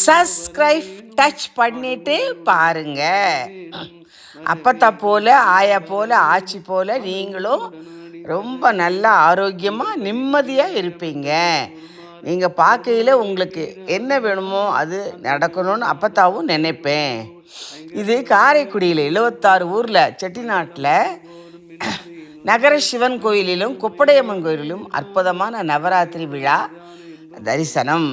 Subscribe touch பண்ணிட்டு பாருங்க. அப்பத்தா போல ஆயா போல ஆச்சி போல நீங்களும் ரொம்ப நல்லா ஆரோக்கியமாக நிம்மதியாக இருப்பீங்க. நீங்கள் பார்க்கையில் உங்களுக்கு என்ன வேணுமோ அது நடக்கணும்னு அப்பத்தாவும் நினைப்பேன். இது காரைக்குடியில் எழுபத்தாறு ஊரில் செட்டிநாட்டில் நகர சிவன் கோயிலிலும் குப்படையம்மன் கோயிலிலும் அற்புதமான நவராத்திரி விழா தரிசனம்.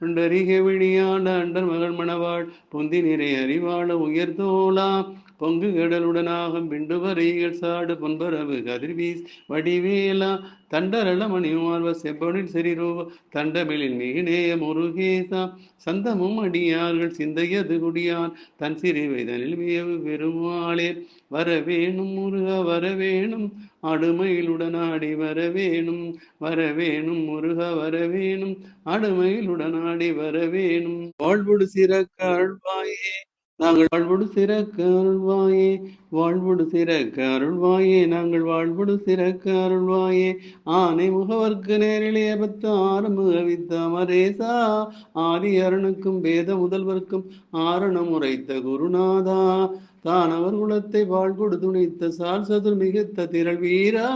வரவேணும் விழியாண்ட அண்டர் மகள் மணவாள் பொந்தி நிறை அறிவாள உயர்தோளா பொங்கு கடலுடனாகும் பிண்டு வரைகள் சாடு பொன்பரவு கதிர்வீஸ் வடிவேலா தண்டரள மணிமார்வ செப்பனில் செறிரூப தண்டமிழில் மிகினேய முருகேசா சந்தமும் அடியார்கள் சிந்தையது குடியான் தன் சிறிவைதனில் மேவு பெருமாளே வரவேணும் முருக வரவேணும் அடுமையிலுடனாடி வரவேணும் வரவேணும் முருக வரவேணும். அடுமையிலுடனாடி வரவேணும். வாழ்வுடு சிறக்க அழ்வாயே நாங்கள் வாழ்வுடு சிறக்க அருள்வாயே. வாழ்வுடு சிறக்க அருள்வாயே நாங்கள் வாழ்வுடு சிறக்க அருள்வாயே. ஆனை முகவர்க்கு நேரிலே பத்து ஆறுமுக வித்த அமரேசா. ஆதி அருணுக்கும் வேத முதல்வர்க்கும் ஆரணம் உரைத்த குருநாதா. தானவர் குலத்தை வாழ்கொடு துணித்த சால் சதுர் மிகுத்த திரள் வீரா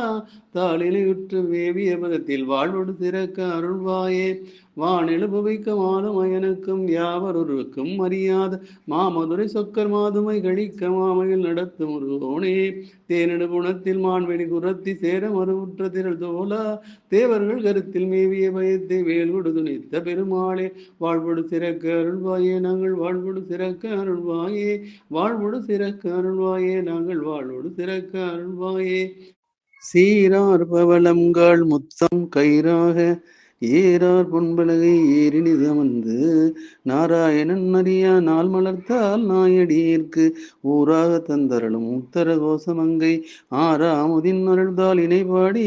தாளிலையுற்று வேவிய பதத்தில் வாழ்வொடு சிறக்க அருள்வாயே. வானெழு புவிக்க அயனுக்கும் யாவரொருக்கும் அறியாத மாமதுரை சொக்கர் மாதுமை கழிக்க மாமையில் நடத்தும் ஒருவோனே தேனெடு குணத்தில் மான்வெளி குரத்தி சேர மறுவுற்ற திரள் தோலா தேவர்கள் கருத்தில் மேவிய பயத்தை வேல்கொடு துணித்த பெருமாளே. வாழ்வொடு சிறக்க அருள்வாயே நாங்கள் வாழ்வொடு சிறக்க அருள்வாயே. வாழ்வொடு திறக்க அருள்வாயே நாங்கள் வாழோடு திறக்க அருள்வாயே சீரார் பவளங்கள் முத்தம் கயிறாக ஏறார் பொன்பலகை ஏறினிது அமர்ந்து. நாராயணன் அறியா நாள் மலர்த்தால் நாயடியிற்கு ஊராக தந்தரலும் உத்தர கோசமங்கை ஆறாமுதின் அருள்தால் இணைபாடி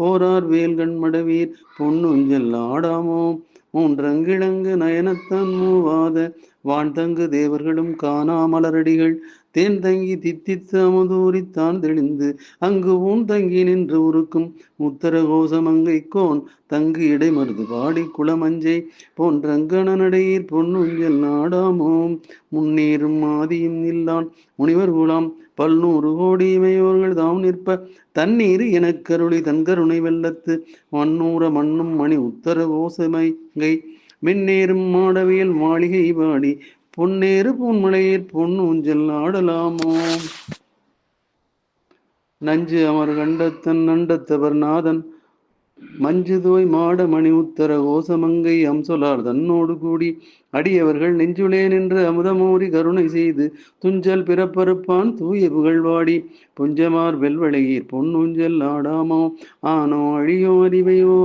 போரார் வேல்கண் மடவீர் பொன்னுஞ்சல் ஆடாமோ. மூன்றங்கிழங்கு நயனத்தான் மூவாத. வான் தங்கு தேவர்களும் காணாமலரடிகள் தேன் தங்கி தித்தித்து அமுதூரித்தான் தெளிந்து. அங்கு ஊன் தங்கி நின்று உருக்கும் முத்தர கோசமங்கை கோன். தங்கு இடைமருது பாடி குளமஞ்சை போன்றங்கன நடையீர் பொன்னுஞ்சல் நாடாமோம். முன்னீரும் மாதியும் இல்லான் முனிவர் குலாம் பல்நூறு கோடி இமையோர்கள் தாம் நிற்ப. தண்ணீர் எனக்கருளி தன்கருணை வெள்ளத்து மண்ணூர மண்ணும் மணி உத்தர கோசமைங்கை மின்னேறும் மாடவியல் மாளிகை வாடி பொன்னேறு பொன்மலையீர் பொன்னு ஊஞ்சல் ஆடலாமோ? நஞ்சு அமர் கண்டத்தன் நண்டத்தவர் நாதன் மஞ்சுதோய் மாட மணி உத்தர கோசமங்கை அம்சொலார் தன்னோடு கூடி அடியவர்கள் நெஞ்சுளே நின்று அமுதமோரி கருணை செய்து துஞ்சல் பிறப்பறுப்பான் தூய புகழ்வாடி புஞ்சமார் வெல்வளையீர் பொன்னுஞ்சல் ஆடாமோ ஆனோ அழியோ அறிவையோ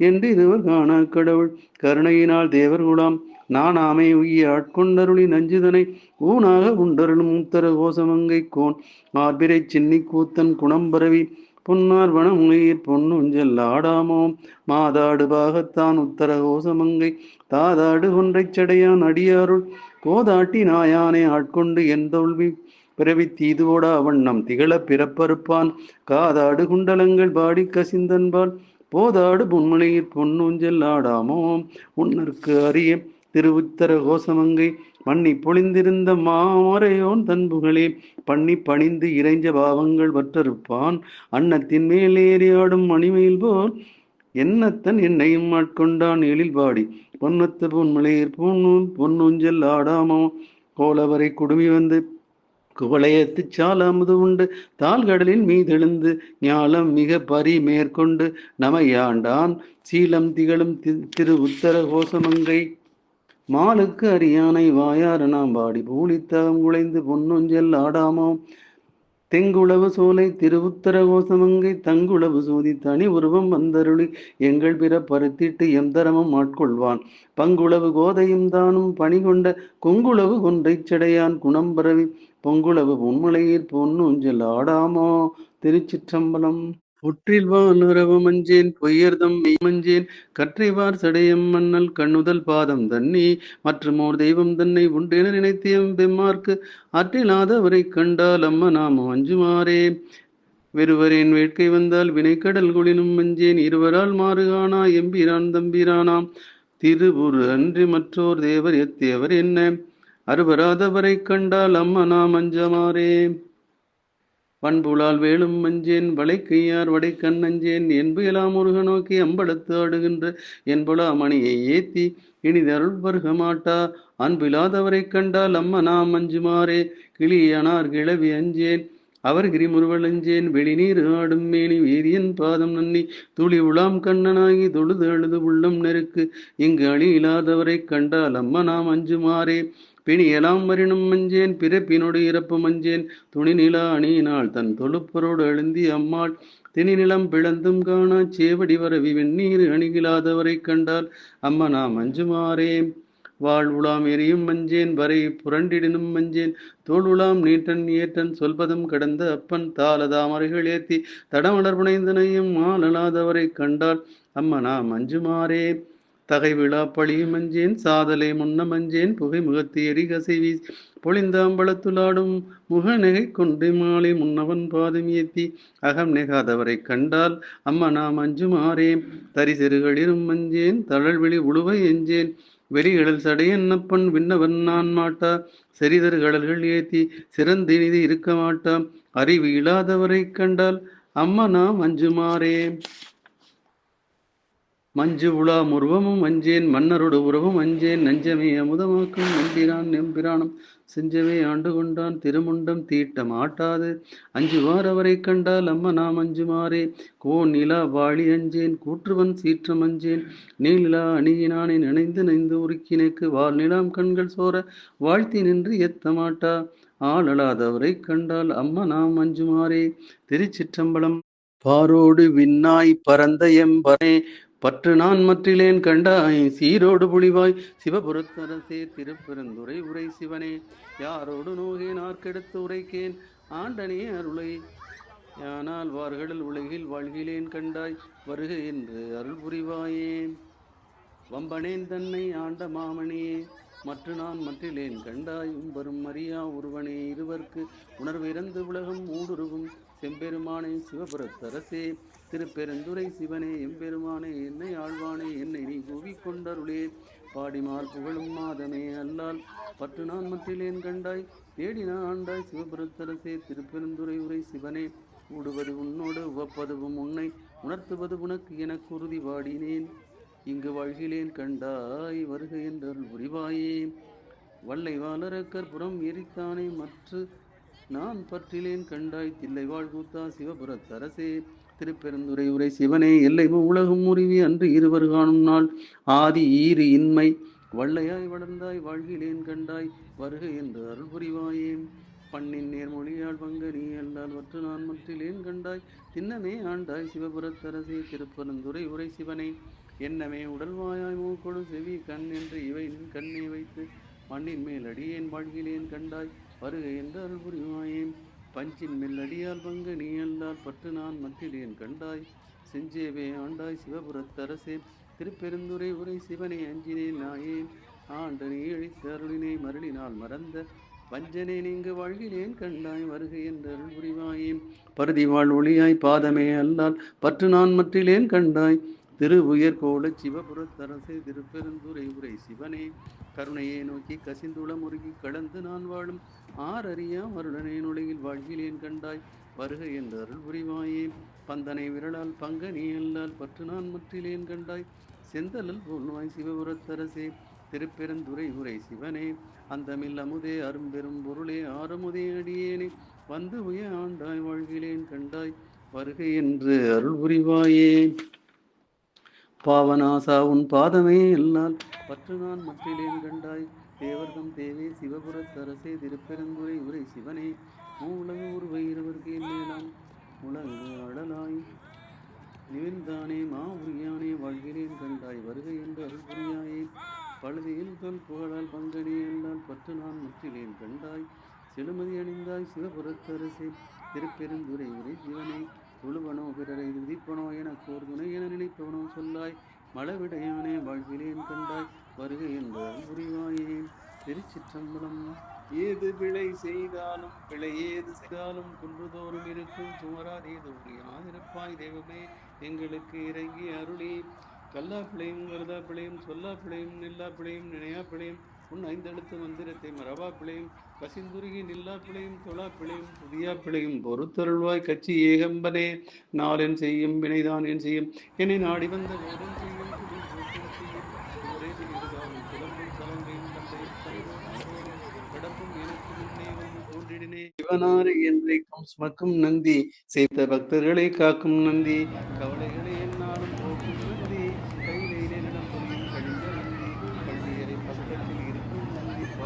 என்று இருவர் காணா கடவுள். கருணையினால் தேவர் குலாம் நானாமை உய்ய ஆட்கொண்டருளி நஞ்சுதனை ஊனாக உண்டருளும் உத்தர கோசமங்கை கோன். ஆர்பிரை சின்னி கூத்தன் குணம் பரவி பொன்னார் உயிர் பொன்னுஞ்சல் ஆடாமோ? மாதாடு பாகத்தான் உத்தர கோசமங்கை தாதாடு கொன்றைச் சடையான் அடியாருள். கோதாட்டி நாயானை ஆட்கொண்டு என் தோல்வி. பிறவி தீதுவோடா வண்ணம் திகழ பிறப்பறுப்பான். காதாடு குண்டலங்கள் பாடி கசிந்தன்பால். போதாடு பொன்மலையிற் பொன்னூஞ்சல் ஆடாமோ? உன்னற்கு அறிய திருவுத்தர கோசமங்கை மண்ணி பொழிந்திருந்த மாமரையோன் தன்புகளே பண்ணி பணிந்து இறைஞ்ச பாவங்கள் வற்றறுப்பான். அன்னத்தின் மேல் ஏறி ஆடும் மணிமயில் போல் என்னத்தன் என்னையும் ஆட்கொண்டான் எழில் பாடி. பொன்னத்து பொன்மலையர் பொன்னு பொன்னூஞ்சல் ஆடாமோ. கோலவரை குடுமி வந்து குவளையத்து சால அமுது உண்டு. தாழ்கடலின் மீதெழுந்து ஞாலம் மிக பரி மேற்கொண்டு நமையாண்டான். சீலம் திகழும் திரு உத்தர கோசமங்கை மாலுக்கு அரியானை வாயார நாம் பாடி பூலித்தகம் குலைந்து பொன்னொஞ்சல் ஆடாமோ தெங்குளவு சோலை திருவுத்தர கோசமங்கை தங்குளவு சோதி தனி உருவம் வந்தருளி எங்கள் பிற பருத்திட்டு எந்தரமும் ஆட்கொள்வான். பங்குளவு கோதையும் தானும் பணி கொண்ட கொங்குளவு கொன்றை சடையான் குணம் பரவி பொங்குளவு பொன்மலையீர் பொன்னூஞ்சல் ஆடாமோ. திருச்சிற்றம்பலம் புற்றில் வானுறவு மஞ்சேன் பொய்யர்தம் மெய்மஞ்சேன் கற்றைவார் சடையம் மன்னல் கண்ணுதல் பாதம் தன்னி. மற்றுமோர் தெய்வம் தன்னை உண்டென நினைத்தியம் பெம்மார்க்கு. ஆற்றிலாதவரை கண்டால் அம்ம நாமம் அஞ்சுமாறே. வெறுவரேன் வேட்கை வந்தால் வினைக்கடல் குளினும் மஞ்சேன். இருவரால் மாறுகானா எம்பிரான் தம்பிரானாம். திருவுரு அன்றி மற்றோர் தேவர் எத்தியவர் என்ன? அறுவராதவரை கண்டால் அம்ம நாம் அஞ்சமாறே. பண்புலால் வேலும் மஞ்சேன் வளைக்கையார் வடைக்கண் அஞ்சேன் என்புயலா முருக நோக்கி அம்பலத்து ஆடுகின்ற என்புலா மணியை ஏத்தி இனிதருள் வருக மாட்டா. அன்பில்லாதவரை கண்டால் அம்மனா மஞ்சுமாறே கிளியனார் கிளவி அஞ்சேன் அவர் கிரிமுருவளஞ்சேன் வெளிநீர் ஆடும் மேனி வேதியன் பாதம் நன்னி துளி உலாம் கண்ணனாகி தொழுது அழுது உள்ளம் நெருக்கு இங்கு அழியிலாதவரைக் கண்டால் அம்மனாம் அஞ்சுமாறே பிணி பிணியலாம் வரினும் மஞ்சேன் பிறப்பினோடு இறப்பு மஞ்சேன். துணிநிலா அணியினாள் தன் தொழுப்பரோடு எழுந்தி அம்மாள் திணிநிலம் பிளந்தும் காணா சேவடி வரவி வெந்நீர் அணிகிலாதவரைக் கண்டால் அம்மனா மஞ்சுமாறே வாழ் உலாம் எரியும் மஞ்சேன் வரை புரண்டிடினும் மஞ்சேன். தோல் உலாம் நீட்டன் ஏற்றன் சொல்பதம் கடந்த அப்பன் தாளதாமரைகள் ஏத்தி. தடமலர் புனைந்தனையும் மாலலாதவரைக் கண்டால் அம்மனா மஞ்சுமாறே தகை விழா பழி மஞ்சேன் சாதலை முன்ன மஞ்சேன் புகை முகத்து எரி கசைவி பொழிந்தாம்பளத்துலாடும் முகநகை கொண்டு மாலை முன்னவன் பாதம் ஏத்தி. அகம் நெகாதவரைக் கண்டால் அம்மனா மஞ்சுமாறே தரிசெருகளிலும் மஞ்சேன் தழல்விழி உழுவை எஞ்சேன். வெளிகளில் சடையன்னப்பன் விண்ணவன் நான் மாட்டா. செறிதர் கடல்கள் ஏத்தி சிறந்தினிது இருக்க மாட்டா. அறிவு இல்லாதவரைக் கண்டால் அம்மனா மஞ்சுமாறே மஞ்சு உலா முருவமும் அஞ்சேன் மன்னரோடு உறவும் அஞ்சேன் நஞ்சமே அமுதமாக்கும் நம்பிரான் நெம்பிரானும். செஞ்சவே ஆண்டு கொண்டான் திருமுண்டம் தீட்ட மாட்டாது. அஞ்சுவார் வாரவரை கண்டால் அம்ம நாம் அஞ்சுமாறே கோ நிலா வாழி அஞ்சேன் கூற்றுவன் சீற்றம் அஞ்சேன். நீலிலா அணியினானே நினைந்து நைந்து உருக்கினைக்கு வால் நிலாம் கண்கள் சோர. வாழ்த்தி நின்று எத்த மாட்டா? ஆளலாதவரைக் கண்டால் அம்ம நாம் அஞ்சுமாறே திருச்சிற்றம்பலம். பாரோடு விண்ணாய் பரந்த எம்பனே பற்று நான் மற்றிலேன் கண்டாய் சீரோடு புலிவாய் சிவபுரத்தரசே திருப்பெருந்துரை உரை சிவனே. யாரோடு நோகேன் ஆர்க்கெடுத்து உரைக்கேன் ஆண்டனே அருளை. ஆனால் வார்கடல் உலகில் வாழ்கிலேன் கண்டாய் வருக என்று அருள் புரிவாயே. வம்பனேன் தன்னை ஆண்ட மாமணியே மற்ற நான் மற்றிலேன் கண்டாயும் வரும் மரியா ஒருவனே. இருவர்க்கு உணர்விறந்து உலகம் ஊடுருவும் செம்பெருமானே சிவபுரத்தரசே திருப்பெருந்துரை சிவனே எம்பெருமானே என்னை ஆழ்வானே என்னை நீ கூவிக் கொண்டருளே. புகழும் மாதமே அல்லால் பற்று நான் மற்றிலேன் கண்டாய்? தேடினா ஆண்டாய் சிவபுரத்தரசே திருப்பெருந்துரை உரை சிவனே. ஊடுவது உன்னோடு உவப்பதுவும் உன்னை உணர்த்துவது உனக்கு எனக்கு உறுதி வாடினேன் இங்கு வாழ்கிலேன் கண்டாய் வருக என்றருள் உரிவாயே வல்லை வாளரக்கர் புறம் எரித்தானே மற்ற நான் பற்றிலேன் கண்டாய் தில்லை வாழ்கூத்தா சிவபுரத்தரசே. திருப்பெருந்துரை உரை சிவனே எல்லை உலகம் முறிவி அன்று இருவர் காணும் நாள். ஆதி ஈறு இன்மை வள்ளையாய் வளர்ந்தாய் வாழ்கிலேன் கண்டாய் வருக என்று அருள் புரிவாயே. பண்ணின் நேர்மொழியால் பங்க நீ அல்லால் வற்று நான் மற்றிலேன் கண்டாய் தின்னமே ஆண்டாய் சிவபுரத்தரசே. திருப்பெருந்துரை உரை சிவனே என்னமே உடல்வாயாய் மூக்கொடு செவி கண் என்று இவை நின் கண்ணை வைத்து மண்ணின் மேல் அடியேன் வாழ்கிலேன் கண்டாய் வருகை என்று அருள் புரிவாயேன். பஞ்சின் மெல்லடியால் பங்கு நீ அல்லால் பற்று நான் மத்திலேன் கண்டாய். செஞ்சேவே ஆண்டாய் சிவபுரத்தரசே திருப்பெருந்துரை உரை சிவனே அஞ்சினேன் நாயேன். ஆண்டனை இழித்த அருளினை மருளினால் மறந்த வஞ்சனை நீங்கு வாழ்கிலேன் கண்டாய். வருகை என்று புரிவாயேன். பருதி வாழ் ஒளியாய் பாதமே அல்லால் பற்று நான் மற்றிலேன் கண்டாய். திரு உயர் கோல சிவபுரத்தரசே திருப்பெருந்துரை உரை சிவனே. கருணையை நோக்கி கசிந்துள முருகி கலந்து நான் வாழும். ஆரறியா மருடனே நுழையில் வாழ்கிலேன் கண்டாய். வருக என்று அருள் புரிவாயே. பந்தனை விரலால் பங்க நீ அல்லால் பற்று நான் முற்றிலேன் கண்டாய். செந்தலல் போல்வாய் சிவபுரத்தரசே திருப்பெருந்துரை உரை சிவனே. அந்தமில் அமுதே அரும்பெரும் பொருளே ஆறுமுதே அடியேனே. வந்து உய ஆண்டாய் வாழ்கிலேன் கண்டாய். வருக என்று அருள் புரிவாயே. பாவனாசா உன் பாதமே எல்லால் பற்று நான் மற்றிலேன் கண்டாய். தேவர்தம் தேவே சிவபுரத்தரசே திருப்பெருந்துரை உரை சிவனே. மூலக உருவை இருவருக்கு என்னேலாம் உலகு அழலாய் நிவிந்தானே மா உரியானே வாழ்கிறேன் கண்டாய். வருகை என்று அருள் புரியாயே. பழுதியில் தொல் புகழால் பங்கனே எல்லால் பற்று நான் முற்றிலேன் கண்டாய். செழுமதி அணிந்தாய் சிவபுரத்தரசே திருப்பெருந்துரை உரை சிவனே. உழுவனோ பிறரை விதிப்பனோ என ஒரு என நினைப்பவனோ சொல்லாய் மலவிடையவனே வாழ்விலேன் கண்டாய் வருக என்பதால் புரிவாயே. திருச்சிற்றம்பலம். ஏது பிழை செய்தாலும் பிழை ஏது செய்தாலும் குன்றுதோறும் இருக்கும் சுமரார் ஏது உரியாதிருப்பாய் தெய்வமே எங்களுக்கு இறங்கி அருளி. கல்லா பிழையும் வருதா பிழையும் சொல்லா பிழையும் நெல்லா பிழையும் நினையா பிழையும் உன் ஐந்தெழுத்து மந்திரத்தை மரபா பிழையும் கசிந்துருகி நில்லா பிழையும் தொழா பிழையும் புதியா பிழையும் பொறுத்தருள்வாய் கட்சி ஏகம்பனே. நாளென் செய்யும் வினைதான் என் செய்யும். என்னை நாடி வந்த போதும் செய்யும் சிவனாறு என்றைக்கும் சுமக்கும் நந்தி செய்த பக்தர்களை காக்கும் நந்தி. கவலைகளை என்னாலும் போக்கும் நந்தி கையிலே நிலம் புரியும் கழிந்த நந்தி கல்வியரை பக்கத்தில் இருக்கும் நந்தி பார்வையில் பொறுப்பேற்று ஒழிக்கும் நந்தி நல்லதொரு ரகசியத்தை காக்கும் நந்தி நாள்தோறும் தன்னை கொடுக்கும் நந்தி செய்தருந்த மாலை அணியும் நந்தி சிவனுக்கு உறுதுணையாய் விளங்கும் நந்தி சங்கடங்கள் அனைத்தையுமே கொடுக்கும் நந்தி நேர்வழி உயர்வோக்க வந்த நந்தி அருள் மாலையில் அணியும் நந்தி அரியதொரு உள்ளமே ஏற்கும் நந்தி வருங்காலம் இடமாக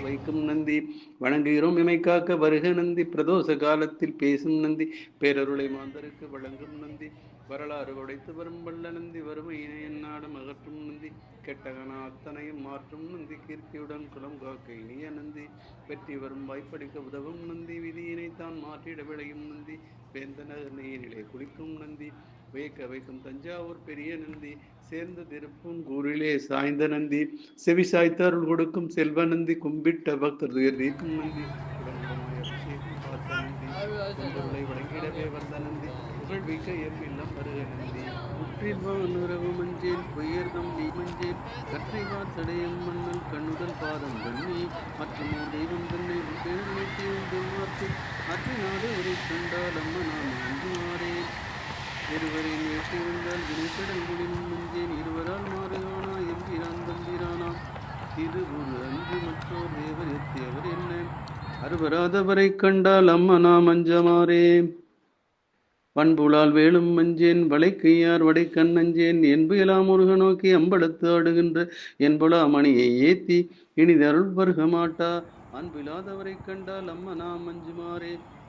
வைக்கும் நந்தி வணங்குகிறோம் இமைக்காக்க வருக நந்தி பிரதோஷ காலத்தில் பேசும் நந்தி பேரருளை மாந்தருக்கு வழங்கும் நந்தி. வரலாறு உடைத்து வரும் வல்ல நந்தி வறுமையினை என்னாடும் அகற்றும் நந்தி. கெட்டகன அத்தனையும் மாற்றும் நந்தி. கீர்த்தியுடன் குலம் காக்க இனிய நந்தி. வெற்றி வரும் வாய்ப்படிக்க உதவும் நந்தி. விதியினை தான் மாற்றிட விளையும் நந்தி. வேந்தனர் நீரிலே குளிக்கும் நந்தி. வேக்க வைக்கும் தஞ்சாவூர் பெரிய நந்தி. சேர்ந்த திருப்பும் கூறிலே சாய்ந்த நந்தி. செவி சாய்த்தாருள் கொடுக்கும் செல்வ நந்தி. கும்பிட்ட பக்தர் துயர் நீக்கும் நந்தி. வழங்கிடவே வந்த நந்தி. புகழ் வைக்க எவ்வில்லம் வருக நந்தி. முற்றில் வானுறவு மஞ்சேல் உயர்தம் நீ மஞ்சேல் கற்றைவா வாசடையம் மன்னல் கண்ணுதல் பாதம் தண்ணி. மற்றும் தெய்வம் தன்னை பேர் வைத்து வார்த்தை. அற்றினாடு ஒரு கண்டால் அம்மா நான் அஞ்சு மாறேன் நேற்று வேட்டி வந்தால் வினைக்கடல்களின் மஞ்சேன். இருவரால் மாறுகானா எம்பிரான் தம்பிரானா? திருவுரு அஞ்சு மற்றோர் தேவர் எத்தியவர் என்ன? அறுவராதவரை கண்டால் அம்மா நாம் அஞ்சமாறே பண்புலால் வேலும் மஞ்சேன் வளைக்கையார் வடைக்கண் நஞ்சேன் என்புயலாம் முருக நோக்கி அம்பலத்து ஆடுகின்ற என்புலா மணியை ஏத்தி இனிதருள் வருக மாட்டா. அன்பிலாதவரை கண்டால் அம்மனா நாம்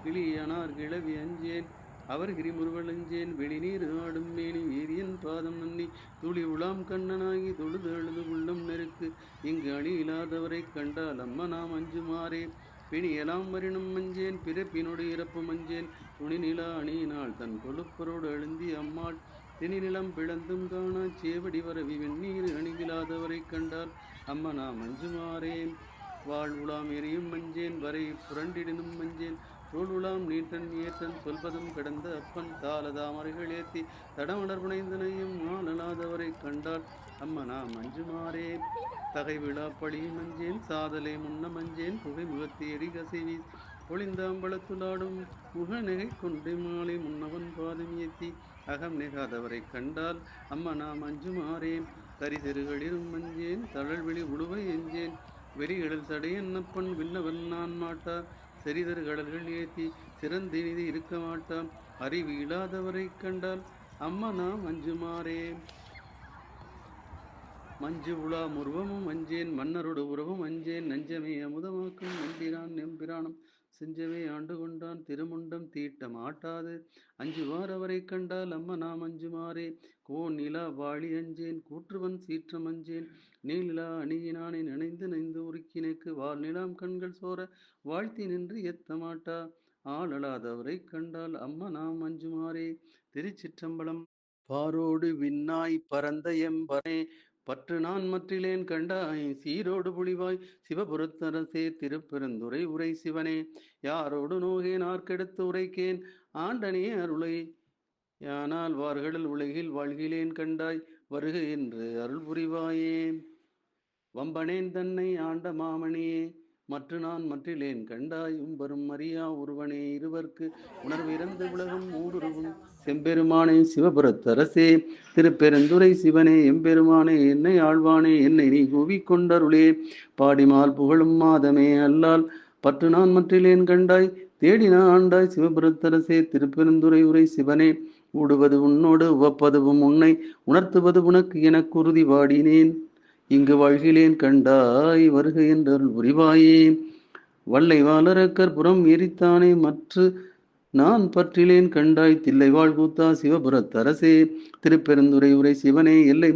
கிளியனார் கிளவி அஞ்சேன் அவர் கிரிமுருவலஞ்சேன் வெளிநீர் ஆடும் மேனி ஏரியன் பாதம் நன்னி துளி உலாம் கண்ணனாகி தொழுது அழுது உள்ளம் நெருக்கு இங்கு அணி இல்லாதவரை கண்டால் அம்ம நாம் அஞ்சுமாறே. பிணியலாம் வரினும் மஞ்சேன் பிறப்பினோடு இறப்பு மஞ்சேன். துணிநிலா அணியினாள் தன் கொழுப்பரோடு எழுந்தி அம்மாள் திணிநிலம் பிளந்தும் காணா சேவடி வரவி வெந்நீர் அணுகிலாதவரை கண்டால் அம்மா நாம் அஞ்சுமாறேன் வாழ் உலாம் எரியும் மஞ்சேன் வரை புரண்டிடினும் மஞ்சேன். தோல் உலாம் நீட்டன் ஏற்றன் சொல்வதும் கடந்த அப்பன். தாளதாமரைகள் ஏத்தி தடமலர் புனைந்தனையும் மாலலாதவரை கண்டால் அம்மனா நாம் மஞ்சுமாறே. தகை விழா பழி மஞ்சேன் சாதலை முன்ன மஞ்சேன் புகை முகத்தி கசைவி. பொழிந்த அம்பலத்துளாடும் முக நகை கொண்டு மாலை முன்னவன் பாதம் ஏத்தி. அகம் நெகாதவரை கண்டால் அம்மனா நாம் அஞ்சுமாறேன் தரிசெருகளிலும் மஞ்சேன் தழல் விழி உழுவை எஞ்சேன். வெறிகளில் சடையன்னப்பன் விண்ணவன் நான் மாட்டா. செறிதர் கடல்கள் ஏத்தி சிறந்தினிது இருக்க மாட்டான் அறிவு இல்லாதவரை கண்டால் அம்மனா நாம் அஞ்சுமாறே மஞ்சு உலா முருவமும் அஞ்சேன் மன்னரோடு உறவும் அஞ்சேன். நஞ்சமே அமுதமாக்கும் நம்பிரான் நெம்பிராணம் செஞ்சவே ஆண்டு கொண்டான். திருமுண்டம் தீட்ட மாட்டாது அஞ்சுவார் அவரை கண்டால் அம்ம நாம் அஞ்சுமாறே கோ நிலா வாழி அஞ்சேன் கூற்றுவன் சீற்றம் அஞ்சேன். நீலிலா அணியினானை நினைந்து நைந்து உருக்கினைக்கு. வால் நிலாம் கண்கள் சோர வாழ்த்தி நின்று எத்த மாட்டா ஆளலாதவரை கண்டால் அம்ம நாம் அஞ்சுமாறே திருச்சிற்றம்பலம் பாரோடு விண்ணாய் பரந்த எம்பரே. பற்று நான் மற்றிலேன் கண்டாய் சீரோடு புலிவாய் சிவபுரத்தரசே திருப்பெருந்துரை உரை சிவனே. யாரோடு நோகேன் ஆர்க்கெடுத்து உரைக்கேன்? ஆண்டனே அருளை. யானால் வார்கடல் உலகில் வாழ்கிலேன் கண்டாய் வருக என்று அருள் புரிவாயே. வம்பனேன் தன்னை ஆண்ட மாமணியே. மற்ற நான் மற்றிலேன். கண்டாயும் வரும் அறியா ஒருவனே இருவர்க்கு உணர்வு இறந்து உலகம் ஊடுருவும். செம்பெருமானே சிவபுரத்தரசே திருப்பெருந்துரை சிவனே எம்பெருமானே என்னை ஆழ்வானே என்னை நீ கூவிக்கொண்டருளே. பாடிமால் புகழும் மாதமே அல்லால் பற்று நான் மற்றிலேன் கண்டாய் தேடினா ஆண்டாய். சிவபுரத்தரசே திருப்பெருந்துரை உரை சிவனே ஊடுவது உன்னோடு உவப்பதுவும் உன்னை உணர்த்துவது உனக்கு எனக்கு உறுதி வாடினேன் இங்கு வாழ்கிலேன் கண்டாய் வருக என்றருள் புரிவாயே. வல்லை வாளரக்கர் புறம் எரித்தானே மற்ற நான் பற்றிலேன் கண்டாய் தில்லை வாழ்கூத்தா சிவபுரத்தரசே. திருப்பெருந்துரை உரை சிவனே எல்லை